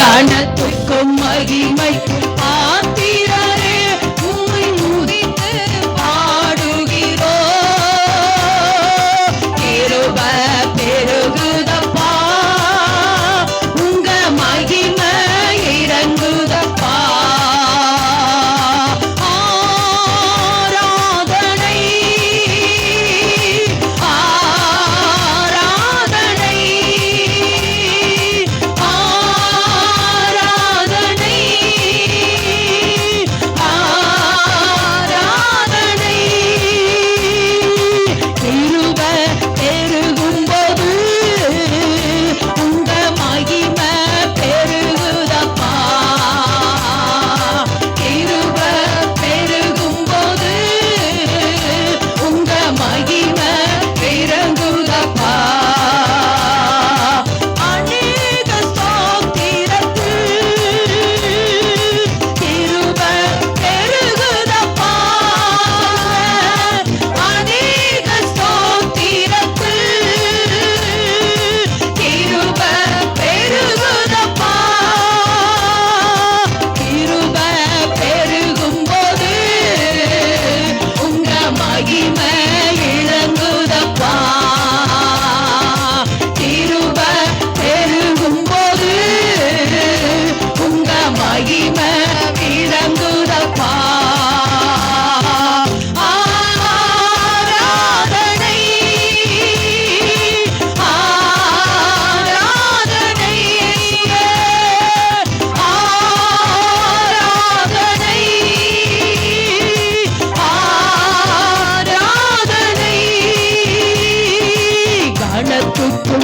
கணத்துக்கும் மகிமைக்கும் Thank you.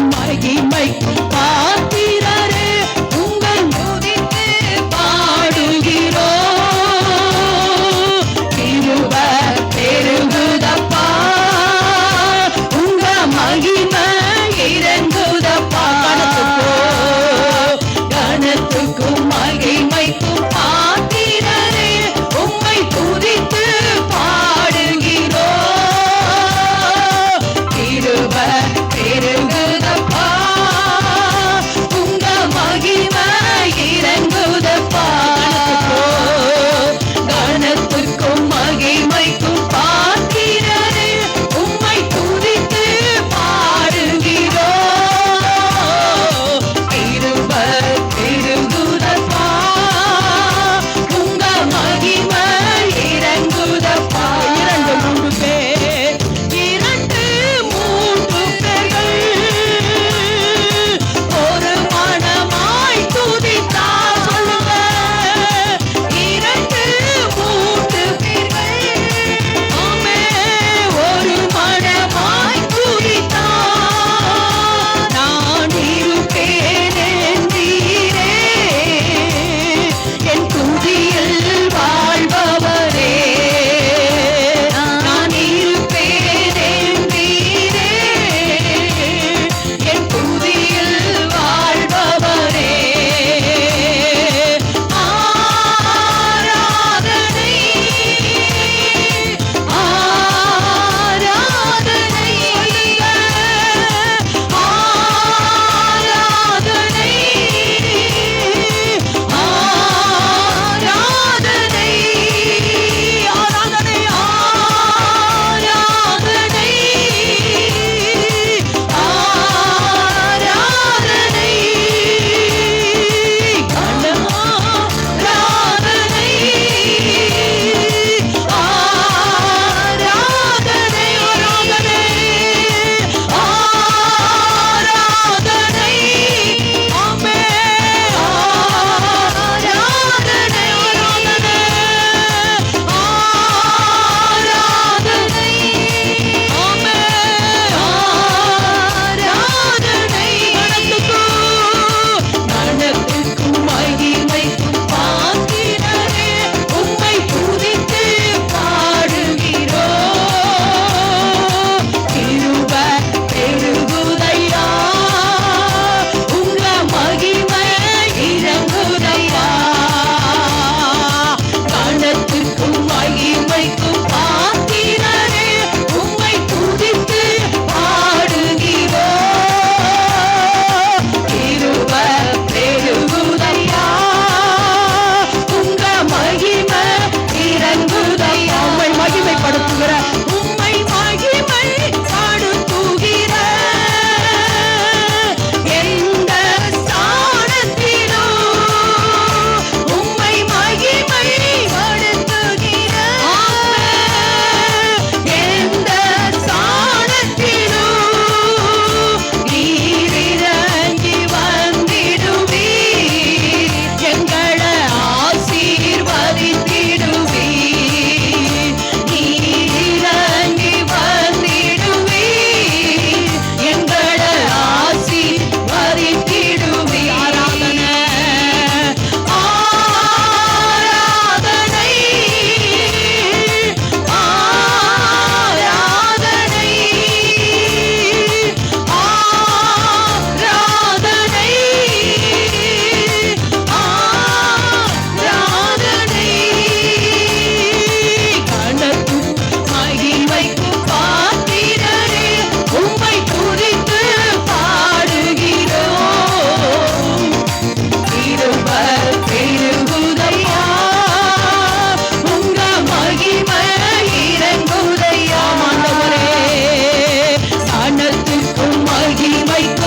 fight.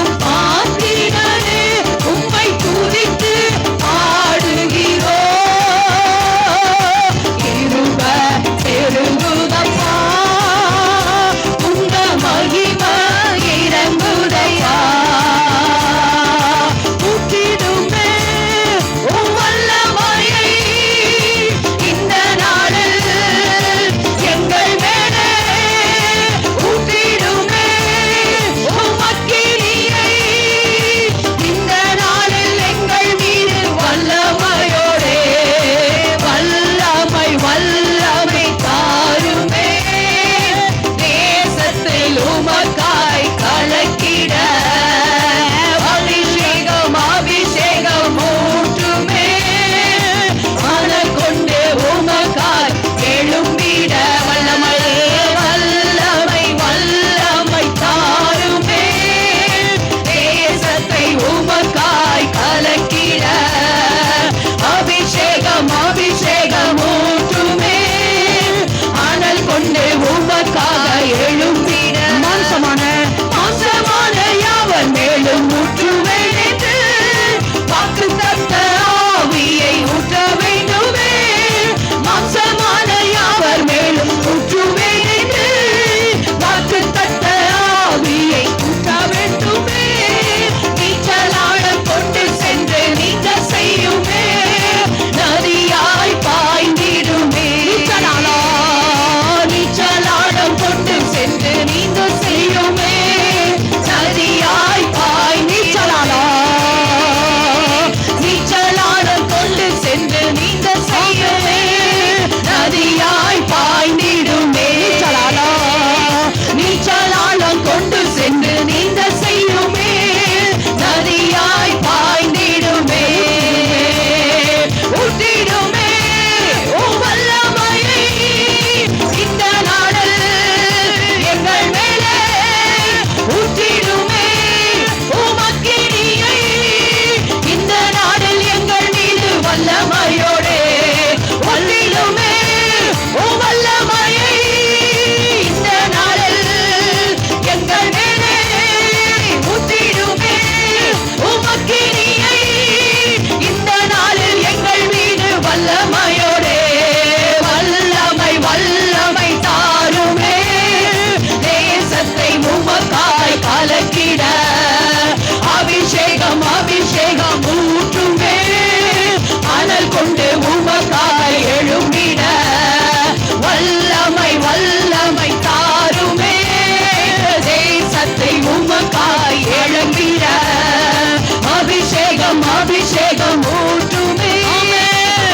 அபிஷேகம் அபிஷேகம் ஊற்றுமே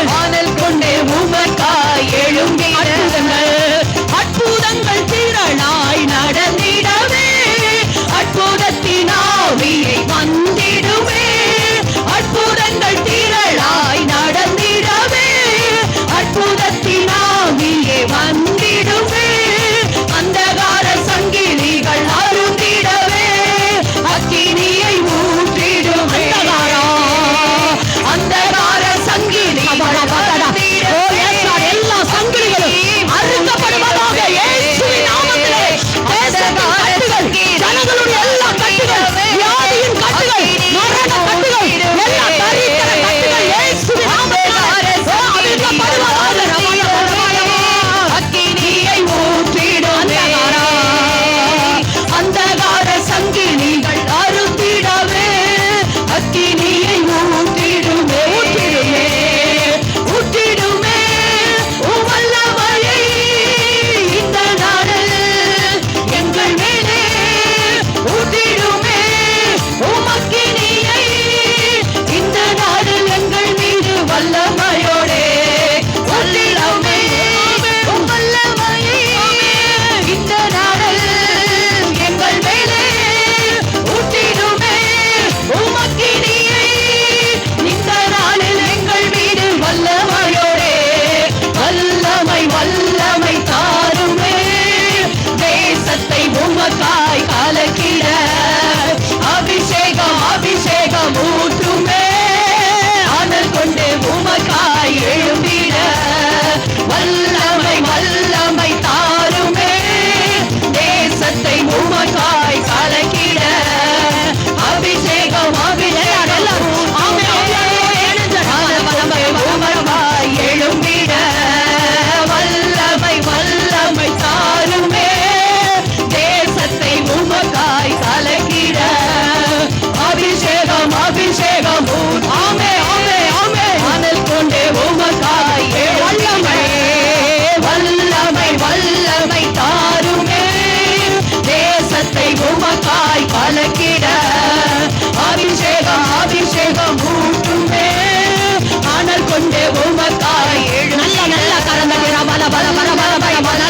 ஆனல் கொண்டே உமக்காய் எழும்பி அற்புதங்கள் திரளாய் நடந்திடவே. அற்புதத்தின் ஆவியை வந்திடுமே. அற்புதங்கள் திரளாய் நடந்திடவே. அற்புதத்தின் வந்து 这个不